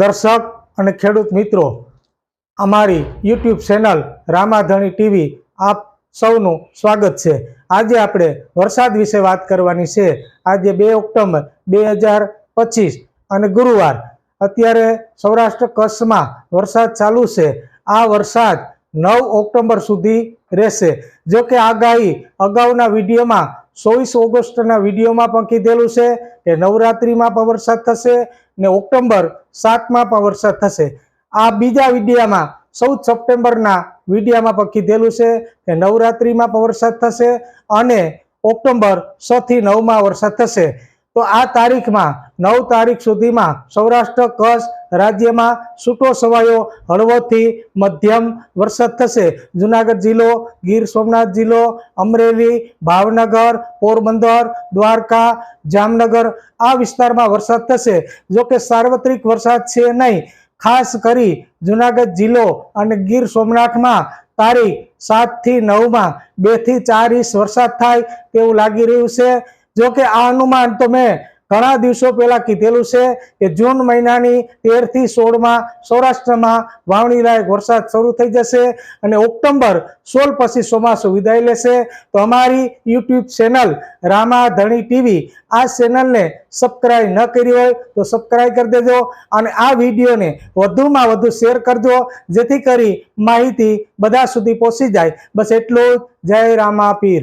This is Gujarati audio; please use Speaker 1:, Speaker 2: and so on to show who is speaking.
Speaker 1: દર્શક અને ખેડૂત મિત્રો, અમારી યુટ્યુબ ચેનલ રામાધણી ટીવી આપ સૌનું સ્વાગત છે. આજે આપણે વરસાદ વિશે વાત કરવાની છે. આજે બે ઓક્ટોબર બે હજાર પચીસ અને ગુરુવાર. અત્યારે સૌરાષ્ટ્ર કચ્છમાં વરસાદ ચાલુ છે. આ વરસાદ નવ ઓક્ટોબર સુધી રહેશે. જો કે આગાહી અગાઉના વિડીયોમાં ચોવીસ ઓગસ્ટના વિડીયોમાં પણ કીધેલું છે કે નવરાત્રિમાં પણ વરસાદ થશે ને ઓક્ટોબર સાતમાં પણ વરસાદ થશે. આ બીજા વિડીયામાં, ચૌદ સપ્ટેમ્બરના વિડીયામાં પણ કીધેલું છે કે નવરાત્રિમાં પણ વરસાદ થશે અને ઓક્ટોબર છ થી નવમાં વરસાદ થશે. તો આ તારીખમાં, નવ તારીખ સુધીમાં સૌરાષ્ટ્ર કચ્છ રાજ્યમાં છૂટો છવાયો. હળવોથી મધ્યમ વરસાદ થશે. જુનાગઢ જિલ્લો, ગીર સોમનાથ જિલ્લો, અમરેલી, ભાવનગર, પોરબંદર, દ્વારકા, જામનગર આ વિસ્તારમાં વરસાદ થશે. જોકે સાર્વત્રિક વરસાદ છે નહીં. ખાસ કરી જુનાગઢ જિલ્લો અને ગીર સોમનાથમાં તારીખ સાતથી નવમાં બેથી ચાર ઇંચ વરસાદ થાય તેવું લાગી રહ્યું છે. જોકે આ અનુમાન તો મેં ઘણા દિવસો પહેલા કીધેલું છે કે જૂન મહિનાની તેરથી સોળમાં સૌરાષ્ટ્રમાં વાવણી લાયક વરસાદ શરૂ થઈ જશે અને ઓક્ટોબર સોળ પછી ચોમાસું વિદાય લેશે. તો અમારી યુટ્યુબ ચેનલ રામા ધણી ટીવી આ ચેનલને સબસ્ક્રાઈબ ન કરી હોય તો સબસ્ક્રાઈબ કરી દેજો અને આ વિડીયોને વધુમાં વધુ શેર કરજો, જેથી કરી માહિતી બધા સુધી પહોંચી જાય. બસ એટલું જય રામા પીર.